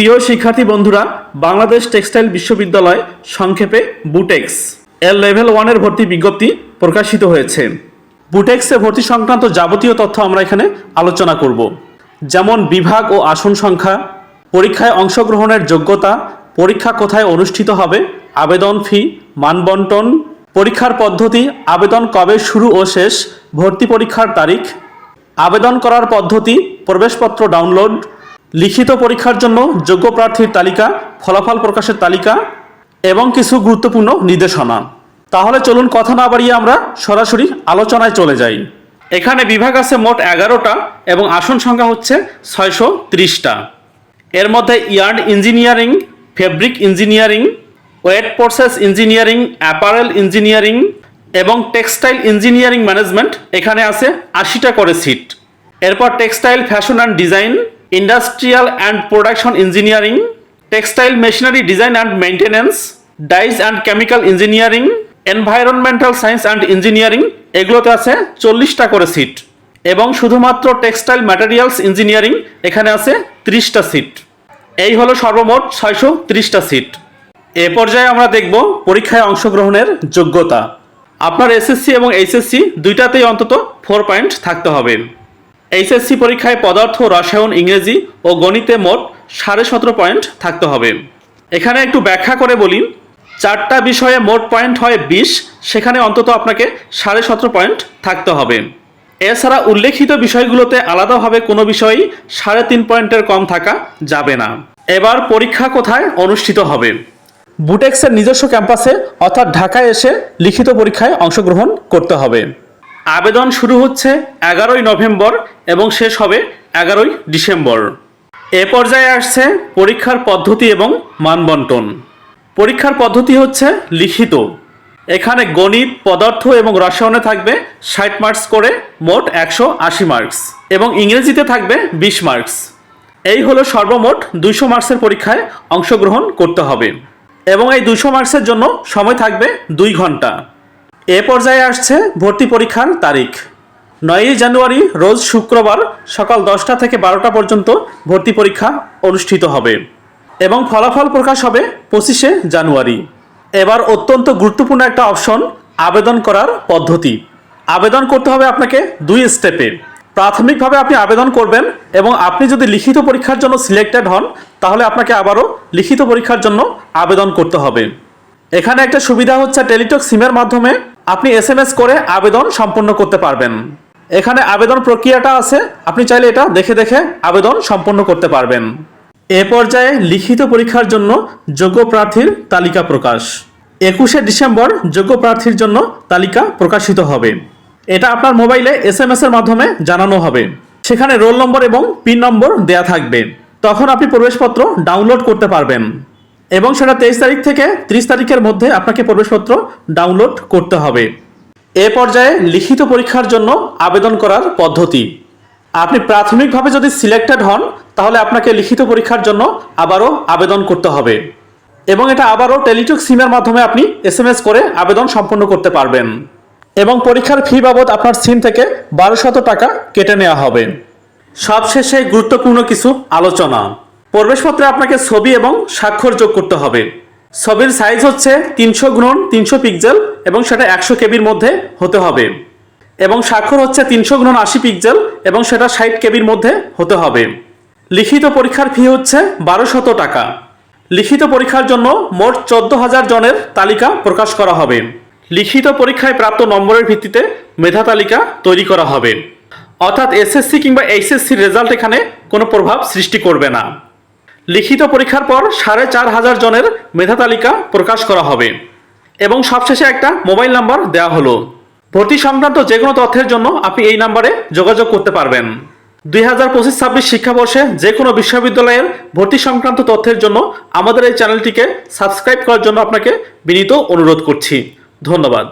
প্রিয় শিক্ষার্থী বন্ধুরা, বাংলাদেশ টেক্সটাইল বিশ্ববিদ্যালয় সংক্ষেপে বুটেক্স এর লেভেল ওয়ানের ভর্তি বিজ্ঞপ্তি প্রকাশিত হয়েছে। বুটেক্সে ভর্তি সংক্রান্ত যাবতীয় তথ্য আমরা এখানে আলোচনা করব। যেমন বিভাগ ও আসন সংখ্যা, পরীক্ষায় অংশগ্রহণের যোগ্যতা, পরীক্ষা কোথায় অনুষ্ঠিত হবে, আবেদন ফি, মানবন্টন, পরীক্ষার পদ্ধতি, আবেদন কবে শুরু ও শেষ, ভর্তি পরীক্ষার তারিখ, আবেদন করার পদ্ধতি, প্রবেশপত্র ডাউনলোড লিখিত পরীক্ষার জন্য যোগ্য প্রার্থীর তালিকা, ফলাফল প্রকাশের তালিকা এবং কিছু গুরুত্বপূর্ণ নির্দেশনা। তাহলে চলুন কথা না বাড়িয়ে আমরা সরাসরি আলোচনায় চলে যাই। এখানে বিভাগ আছে মোট এগারোটা এবং আসন সংখ্যা হচ্ছে ছয়শো ত্রিশটা। এর মধ্যে yarn engineering, fabric engineering, wet process engineering, apparel engineering এবং টেক্সটাইল ইঞ্জিনিয়ারিং ম্যানেজমেন্ট এখানে আছে আশিটা করে সিট। এরপর textile, fashion and design industrial and production engineering textile machinery design and maintenance dyes and chemical engineering environmental science and engineering এগুলোতে আছে চল্লিশটা করে সিট এবং শুধুমাত্র টেক্সটাইল ম্যাটেরিয়ালস ইঞ্জিনিয়ারিং এখানে আছে ত্রিশটা সিট এই হলো সর্বমোট ছয়শো ত্রিশটা সিট এ পর্যায়ে আমরা দেখব পরীক্ষায় অংশগ্রহণের যোগ্যতা। আপনার এসএসসি এবং এইচএসসি দুইটাতেই অন্তত ফোর পয়েন্ট থাকতে হবে। এইচএসসি পরীক্ষায় পদার্থ, রসায়ন, ইংরেজি ও গণিতে মোট সাড়ে সতেরো পয়েন্ট থাকতে হবে। এখানে একটু ব্যাখ্যা করে বলি। চারটা বিষয়ে মোট পয়েন্ট হয় বিশ, সেখানে অন্তত আপনাকে সাড়ে সতেরো পয়েন্ট থাকতে হবে। এছাড়া উল্লেখিত বিষয়গুলোতে আলাদাভাবে কোনো বিষয়ই সাড়ে তিন পয়েন্টের কম থাকা যাবে না। এবার পরীক্ষা কোথায় অনুষ্ঠিত হবে? বুটেক্সের নিজস্ব ক্যাম্পাসে, অর্থাৎ ঢাকায় এসে লিখিত পরীক্ষায় অংশগ্রহণ করতে হবে। আবেদন শুরু হচ্ছে এগারোই নভেম্বর এবং শেষ হবে এগারোই ডিসেম্বর। এ পর্যায়ে আসছে পরীক্ষার পদ্ধতি এবং মানবন্টন। পরীক্ষার পদ্ধতি হচ্ছে লিখিত। এখানে গণিত, পদার্থ এবং রসায়নে থাকবে ষাট মার্কস করে মোট একশো আশি মার্কস এবং ইংরেজিতে থাকবে বিশ মার্কস এই হলো সর্বমোট দুইশো মার্কসের পরীক্ষায় অংশগ্রহণ করতে হবে এবং এই দুশো মার্কসের জন্য সময় থাকবে দুই ঘণ্টা। এ পর্যায়ে আসছে ভর্তি পরীক্ষার তারিখ। নয়ই জানুয়ারি, রোজ শুক্রবার সকাল দশটা থেকে বারোটা পর্যন্ত ভর্তি পরীক্ষা অনুষ্ঠিত হবে এবং ফলাফল প্রকাশ হবে পঁচিশে জানুয়ারি। এবার অত্যন্ত গুরুত্বপূর্ণ একটা অপশন, আবেদন করার পদ্ধতি। আবেদন করতে হবে আপনাকে দুই স্টেপে। প্রাথমিকভাবে আপনি আবেদন করবেন এবং আপনি যদি লিখিত পরীক্ষার জন্য সিলেক্টেড হন, তাহলে আপনাকে আবারও লিখিত পরীক্ষার জন্য আবেদন করতে হবে। এখানে একটা সুবিধা হচ্ছে টেলিটক সিমের মাধ্যমে আপনি এস করে আবেদন সম্পন্ন করতে পারবেন। এখানে আবেদন প্রক্রিয়াটা আছে। আপনি চাইলে এটা দেখে দেখে আবেদন সম্পন্ন করতে পারবেন। এ পর্যায়ে লিখিত পরীক্ষার জন্য যোগ্য প্রার্থীর তালিকা প্রকাশ। একুশে ডিসেম্বর যোগ্য প্রার্থীর জন্য তালিকা প্রকাশিত হবে। এটা আপনার মোবাইলে এস এম এস এর মাধ্যমে জানানো হবে। সেখানে রোল নম্বর এবং পিন নম্বর দেয়া থাকবে। তখন আপনি প্রবেশপত্র ডাউনলোড করতে পারবেন। এবং সেটা তেইশ তারিখ থেকে ত্রিশ তারিখের মধ্যে আপনাকে প্রবেশপত্র ডাউনলোড করতে হবে। এ পর্যায়ে লিখিত পরীক্ষার জন্য আবেদন করার পদ্ধতি। আপনি প্রাথমিকভাবে যদি সিলেক্টেড হন, তাহলে আপনাকে লিখিত পরীক্ষার জন্য আবারও আবেদন করতে হবে। এবং এটা আবারও টেলিটক সিমের মাধ্যমে আপনি এস করে আবেদন সম্পন্ন করতে পারবেন। এবং পরীক্ষার ফি বাবদ আপনার সিম থেকে বারোশত টাকা কেটে নেওয়া হবে। সবশেষে গুরুত্বপূর্ণ কিছু আলোচনা। প্রবেশপত্রে আপনাকে ছবি এবং স্বাক্ষর যোগ করতে হবে। ছবির সাইজ হচ্ছে তিনশো গুণন তিনশো পিক্সেল এবং সেটা একশো কেবির মধ্যে হতে হবে। এবং স্বাক্ষর হচ্ছে তিনশো গুণন আশি পিক্সেল এবং সেটা ষাট কেবির মধ্যে হতে হবে। লিখিত পরীক্ষার ফি হচ্ছে বারোশত টাকা। লিখিত পরীক্ষার জন্য মোট চোদ্দ হাজার জনের তালিকা প্রকাশ করা হবে। লিখিত পরীক্ষায় প্রাপ্ত নম্বরের ভিত্তিতে মেধা তালিকা তৈরি করা হবে। অর্থাৎ এসএসসি কিংবা এইচএসসির রেজাল্ট এখানে কোনো প্রভাব সৃষ্টি করবে না। লিখিত পরীক্ষার পর সাড়ে চার হাজার জনের মেধা তালিকা প্রকাশ করা হবে এবং সবশেষে একটা মোবাইল নাম্বার দেওয়া হলো। ভর্তি সংক্রান্ত যে কোনো তথ্যের জন্য আপনি এই নাম্বারে যোগাযোগ করতে পারবেন। দুই হাজার পঁচিশ ছাব্বিশ শিক্ষাবর্ষে যে কোনো বিশ্ববিদ্যালয়ের ভর্তি সংক্রান্ত তথ্যের জন্য আমাদের এই চ্যানেলটিকে সাবস্ক্রাইব করার জন্য আপনাকে বিনীত অনুরোধ করছি। ধন্যবাদ।